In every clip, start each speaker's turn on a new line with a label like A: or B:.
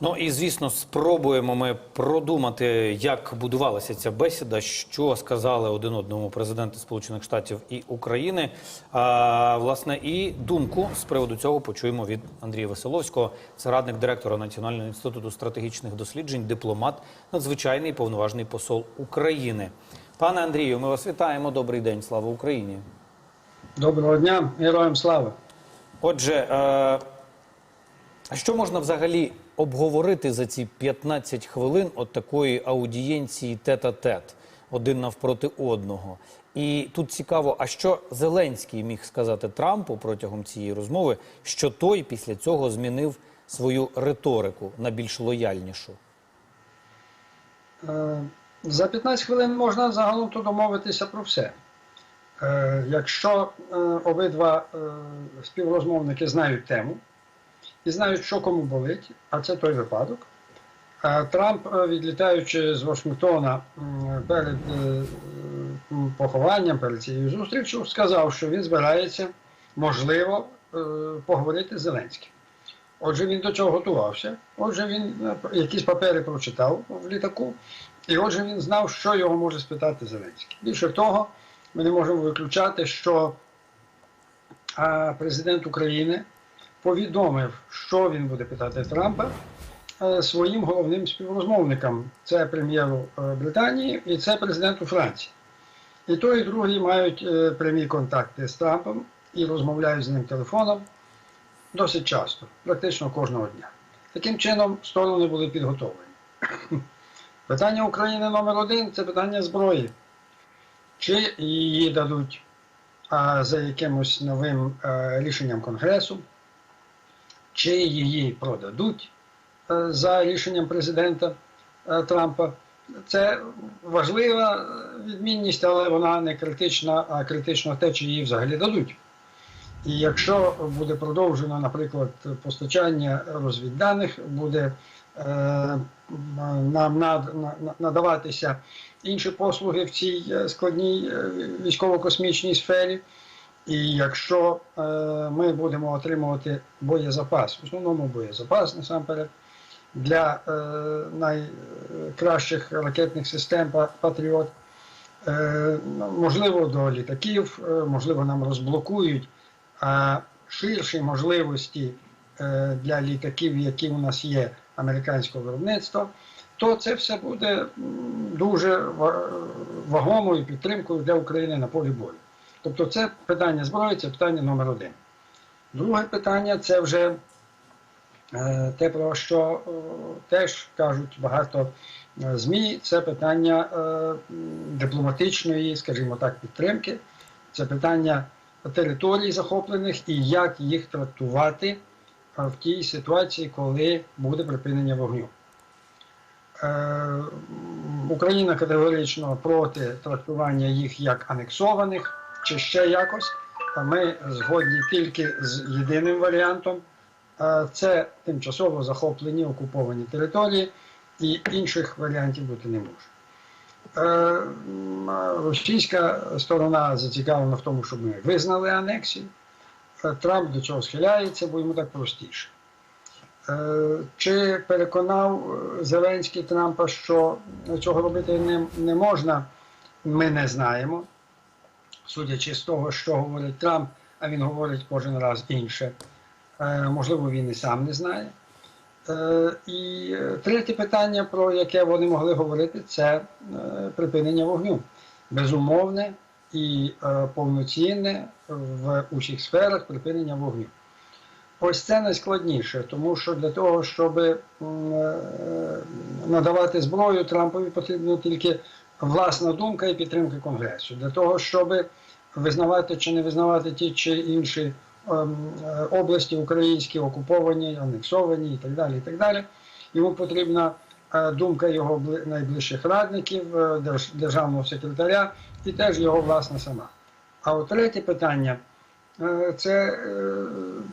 A: Ну і звісно, спробуємо ми продумати, як будувалася ця бесіда, що сказали один одному президенти Сполучених Штатів і України. А, власне, і думку з приводу цього почуємо від Андрія Веселовського, це радник директора Національного інституту стратегічних досліджень, дипломат, надзвичайний повноважний посол України. Пане Андрію, ми вас вітаємо. Добрий день, слава Україні.
B: Доброго дня, героям слава.
A: Отже, е, а що можна взагалі обговорити за ці 15 хвилин от такої аудієнції тет-а-тет, один навпроти одного? І тут цікаво, а що Зеленський міг сказати Трампу протягом цієї розмови, що той після цього змінив свою риторику на більш лояльнішу?
B: Е, За 15 хвилин можна загалом то домовитися про все. Е, Якщо е, обидва співрозмовники знають тему і знають, що кому болить, а це той випадок. е, Трамп, е, відлітаючи з Вашингтона перед е, похованням, перед цією зустрічю, сказав, що він збирається, можливо, поговорити з Зеленським. Отже, він до цього готувався. Отже, він якісь папери прочитав в літаку, і отже, він знав, що його може спитати Зеленський. Більше того, ми не можемо виключати, що президент України повідомив, що він буде питати Трампа е, своїм головним співрозмовникам. Це прем'єру е, Британії і це президенту Франції. І той, і другий мають е, прямі контакти з Трампом і розмовляють з ним телефоном досить часто, практично кожного дня. Таким чином, сторони були підготовлені. Питання України номер один це питання зброї. Чи її дадуть а, за якимось новим е, рішенням Конгресу, чи її продадуть е, за рішенням президента е, Трампа. Це важлива відмінність, але вона не критична, а критично те, чи її взагалі дадуть. І якщо буде продовжено, наприклад, постачання розвідданих, буде е, нам над, надаватися інші послуги в цій е, складній військово-космічній сфері. І якщо е, ми будемо отримувати боєзапас, в основному боєзапас насамперед, для е, найкращих ракетних систем Патріот, е, можливо, до літаків, е, можливо, нам розблокують а ширші можливості е, для літаків, які у нас є американського виробництва, то це все буде дуже вагомою підтримкою для України на полі бою. Тобто це питання зброї, це питання номер один. Друге питання це вже е, те, про що е, теж кажуть багато е, ЗМІ, це питання дипломатичної, скажімо так, підтримки, це питання територій захоплених і як їх трактувати в тій ситуації, коли буде припинення вогню. Україна категорично проти трактування їх як анексованих чи ще якось. Ми згодні тільки з єдиним варіантом. Це тимчасово захоплені окуповані території, і інших варіантів бути не може. Е, Російська сторона зацікавлена в тому, щоб ми визнали анексію. Е, Трамп до цього схиляється, бо йому так простіше. Е, Чи переконав Зеленський Трампа, що цього робити не можна, ми не знаємо. Судячи з того, що говорить Трамп, а він говорить кожен раз інше. Е, Можливо, він і сам не знає. Е, І третє питання, про яке вони могли говорити, це е, припинення вогню. Безумовне і повноцінне в усіх сферах припинення вогню. Ось це найскладніше, тому що для того, щоб надавати зброю, Трампові потрібна тільки власна думка і підтримка Конгресу. Для того, щоб визнавати чи не визнавати ті чи інші ем, е, області українські окуповані, анексовані і так далі. І так далі. Йому потрібна е, думка його найближчих радників, е, державного секретаря і теж його власна сама. А от третє питання це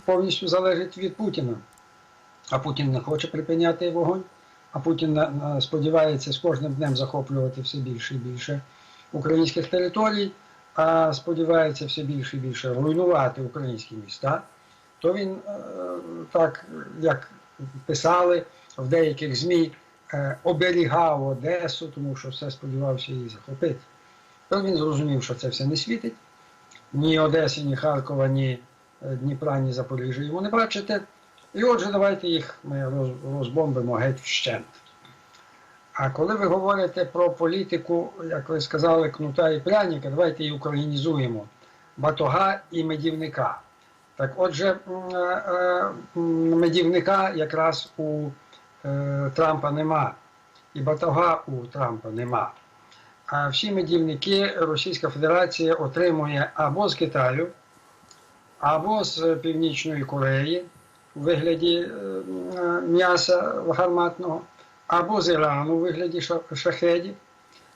B: повністю залежить від Путіна. А Путін не хоче припиняти вогонь, а Путін сподівається з кожним днем захоплювати все більше і більше українських територій, а сподівається все більше і більше руйнувати українські міста, то він е, так, як писали, в деяких ЗМІ е, оберігав Одесу, тому що все сподівався її захопити. То він зрозумів, що це все не світить. Ні Одеси, ні Харкова, ні е, Дніпра, ні Запоріжжя йому не бачите. І отже, давайте їх ми розбомбимо геть вщент. А коли ви говорите про політику, як ви сказали, кнута і пряника, давайте її українізуємо. Батога і медівника. Так отже, е, м, медівника якраз у е, Трампа нема, і батога у Трампа нема. А всі медівники Російська Федерація отримує або з Китаю, або з Північної Кореї у вигляді е, м'яса гарматного, або з Ірану у вигляді ша- шахедів,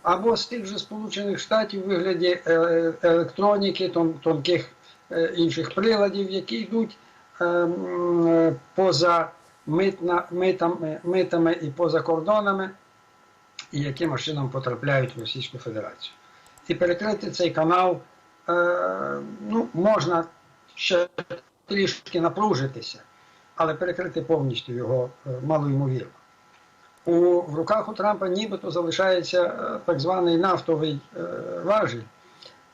B: або з тих же Сполучених Штатів у вигляді е, електроніки, тонких е, інших приладів, які йдуть поза митами, і поза кордонами, і яким чином потрапляють в Російську Федерацію. І перекрити цей канал ну, можна ще трішки напружитися, але перекрити повністю його е, малоймовірно. У, в руках у Трампа нібито залишається е, так званий нафтовий е, важіль,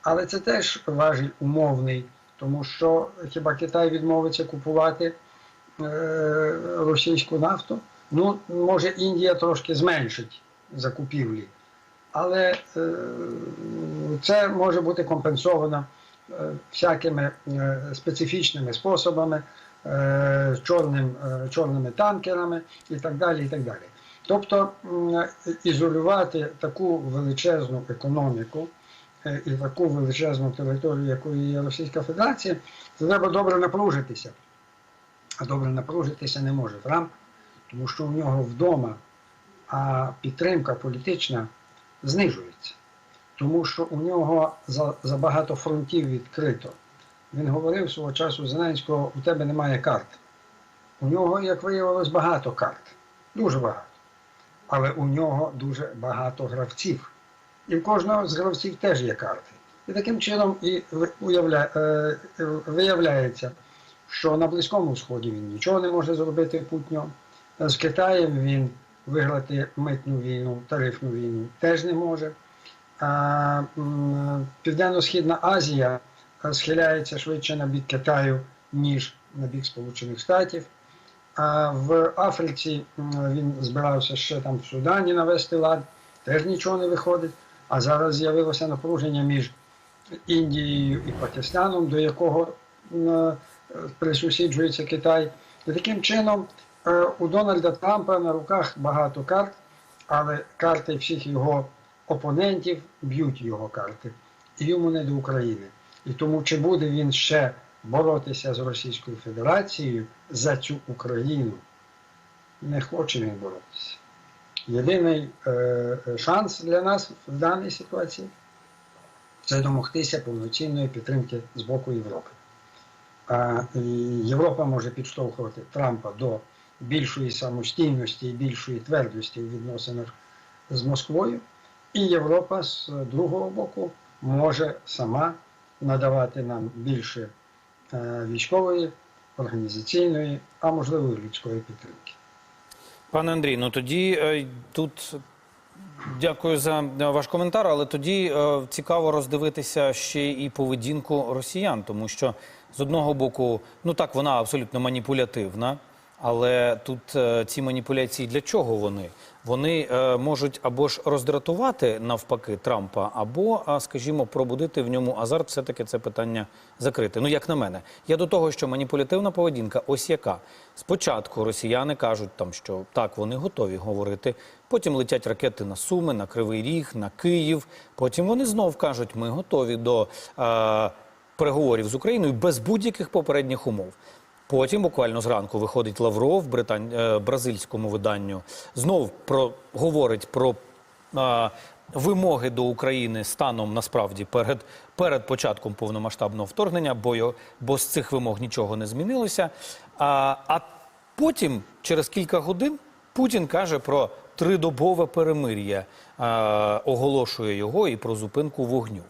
B: але це теж важіль умовний, тому що хіба Китай відмовиться купувати російську нафту? Ну, може, Індія трошки зменшить закупівлі, але це може бути компенсовано всякими специфічними способами, чорним, е, чорними танкерами і так далі. І так далі. Тобто ізолювати таку величезну економіку е, і таку величезну територію, якою є Російська Федерація, це треба добре напружитися. А добре напружитися не може Трамп, тому що у нього вдома а підтримка політична знижується. Тому що у нього за багато фронтів відкрито. Він говорив свого часу Зеленського, у тебе немає карт. У нього, як виявилось, багато карт. Дуже багато. Але у нього дуже багато гравців. І в кожного з гравців теж є карти. І таким чином і уявля, е, е, виявляється, що на Близькому Сході він нічого не може зробити путньо. З Китаєм він виграти митну війну, тарифну війну теж не може. А, Південно-Східна Азія схиляється швидше на бік Китаю, ніж на бік Сполучених Штатів. А в Африці він збирався ще там в Судані навести лад, теж нічого не виходить. А зараз з'явилося напруження між Індією і Пакистаном, до якого е, присусіджується Китай. І таким чином е, у Дональда Трампа на руках багато карт, але карти всіх його опонентів б'ють його карти. І йому не до України. І тому чи буде він ще боротися з Російською Федерацією за цю Україну? Не хоче він боротися. Єдиний е, шанс для нас в даній ситуації це домогтися повноцінної підтримки з боку Європи. А, Європа може підштовхувати Трампа до більшої самостійності і більшої твердості у відносинах з Москвою. І Європа з другого боку може сама надавати нам більше е, військової, організаційної, а можливо і людської підтримки.
A: Пане Андрій, ну тоді е, тут дякую за е, ваш коментар, але тоді цікаво роздивитися ще і поведінку росіян, тому що з одного боку, ну так, вона абсолютно маніпулятивна. Але тут ці маніпуляції для чого вони? Вони е, можуть або ж роздратувати навпаки Трампа, або, скажімо, пробудити в ньому азарт, все-таки це питання закрити. Ну, як на мене, я до того, що маніпулятивна поведінка, ось яка. Спочатку росіяни кажуть, там, що так, вони готові говорити. Потім летять ракети на Суми, на Кривий Ріг, на Київ. Потім вони знов кажуть, ми готові до е, переговорів з Україною без будь-яких попередніх умов. Потім буквально зранку виходить Лавров британ... е, бразильському виданню. Знов про говорить про е, вимоги до України станом насправді перед, перед початком повномасштабного вторгнення, бо, йо- бо з цих вимог нічого не змінилося. А, а потім, через кілька годин, Путін каже про тридобове перемир'я, е, оголошує його і про зупинку вогню. Е,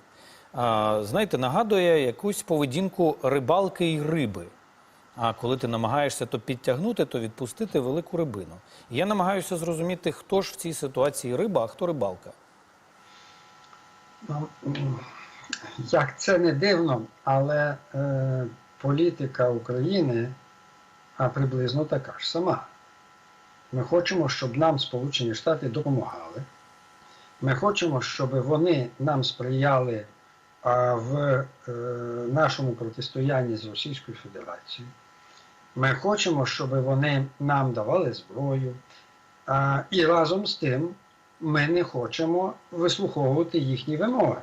A: знаєте, нагадує якусь поведінку рибалки і риби. А коли ти намагаєшся то підтягнути, то відпустити велику рибину. Я намагаюся зрозуміти, хто ж в цій ситуації риба, а хто рибалка.
B: Ну, як це не дивно, але е, політика України а приблизно така ж сама. Ми хочемо, щоб нам Сполучені Штати допомагали. Ми хочемо, щоб вони нам сприяли в е, нашому протистоянні з Російською Федерацією. Ми хочемо, щоб вони нам давали зброю. А, і разом з тим ми не хочемо вислуховувати їхні вимоги.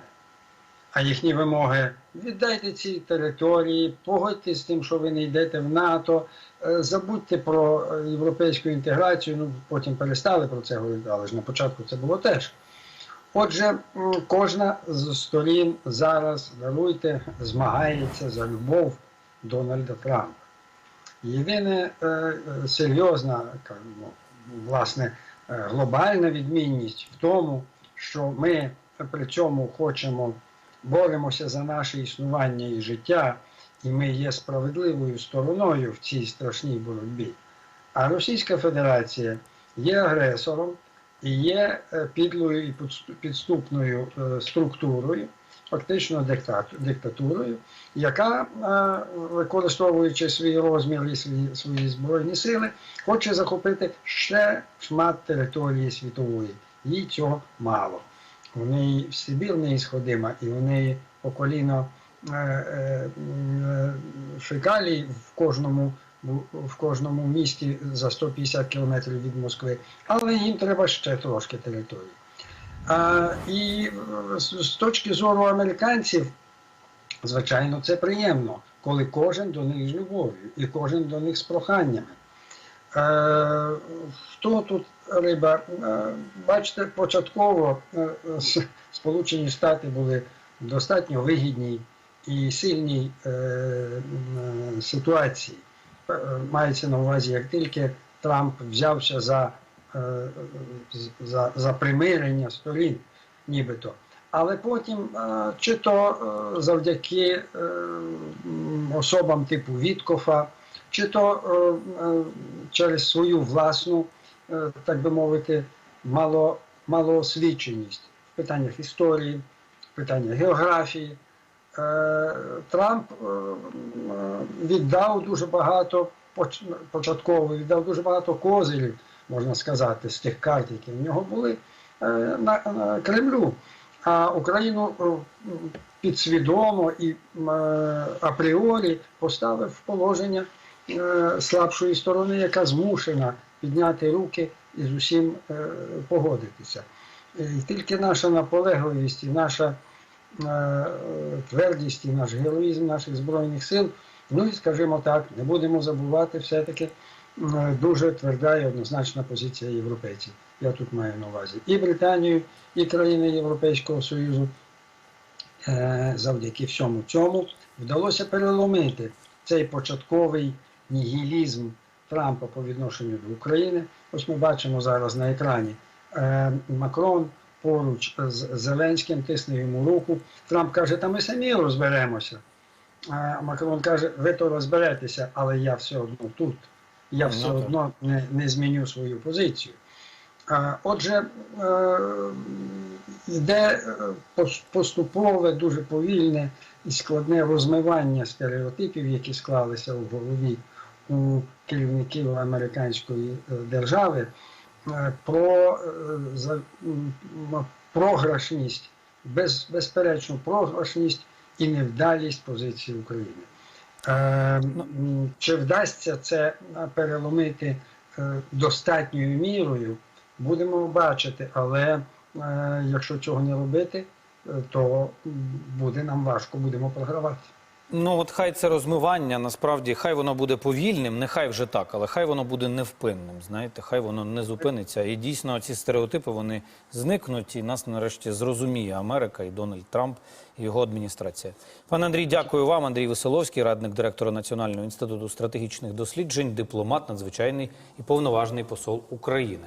B: А їхні вимоги віддайте ці території, погодьтесь з тим, що ви не йдете в НАТО, е, забудьте про е, європейську інтеграцію. Ну потім перестали про це говорити, але ж на початку це було теж. Отже, кожна з сторін зараз даруйте, змагається за любов Дональда Трампа. Єдине е, е, серйозна, ну, власне, е, глобальна відмінність в тому, що ми при цьому хочемо боремося за наше існування і життя, і ми є справедливою стороною в цій страшній боротьбі. А Російська Федерація є агресором і є підлою і підступною структурою, фактично диктат- диктатурою, яка, е, використовуючи свій розмір і свої, свої збройні сили, хоче захопити ще шмат території світової. Їй цього мало. У неї в Сибір неісходима, і у неї по коліно е, е, фекалій в кожному, в кожному місті за 150 кілометрів від Москви, але їм треба ще трошки території. І е, з, точки зору американців, звичайно, це приємно, коли кожен до них з любов'ю і кожен до них з проханнями. Е, хто тут риба? Е, бачите, початково Сполучені Штати були достатньо вигідній і сильній ситуації. Мається на увазі, як тільки Трамп взявся за, за, за примирення сторін, нібито. Але потім, е, чи то е, завдяки е, особам типу Віткофа, чи то е, е, через свою власну, е, так би мовити, мало, малоосвіченість в питаннях історії, в питаннях географії. Е, Трамп е, віддав дуже багато поч- початково, віддав дуже багато козирів, можна сказати, з тих карт, які в нього були е, на, Кремлю. А Україну е, підсвідомо і е, апріорі поставив в положення слабшої сторони, яка змушена підняти руки і з усім погодитися. І тільки наша наполегливість і наша твердість і наш героїзм наших Збройних сил, ну і скажімо так, не будемо забувати все-таки дуже тверда і однозначна позиція європейців. Я тут маю на увазі і Британію, і країни Європейського Союзу. Е, Завдяки всьому цьому вдалося переломити цей початковий нігілізм Трампа по відношенню до України. Ось ми бачимо зараз на екрані е, Макрон поруч з Зеленським тисне йому руку. Трамп каже, та ми самі розберемося. Макрон каже, ви то розберетеся, але я все одно тут. Я все
A: Ну,
B: одно не, не зміню свою позицію. А, Отже, е, йде е, поступове, дуже повільне і складне розмивання стереотипів, які склалися в голові у керівників американської е, держави, е, про е, програшність, без, безперечну програшність і невдалість позиції України. Е, м, Чи вдасться це е, переломити е, достатньою мірою, будемо бачити, але якщо цього не робити, то буде нам важко, будемо програвати.
A: Ну от хай це розмивання, насправді, хай воно буде повільним, нехай вже так, але хай воно буде невпинним. Знаєте, хай воно не зупиниться. І дійсно ці стереотипи вони зникнуть, і нас нарешті зрозуміє Америка і Дональд Трамп і його адміністрація. Пане Андрій, дякую вам. Андрій Веселовський, радник директора Національного інституту стратегічних досліджень, дипломат, надзвичайний і повноважний посол України.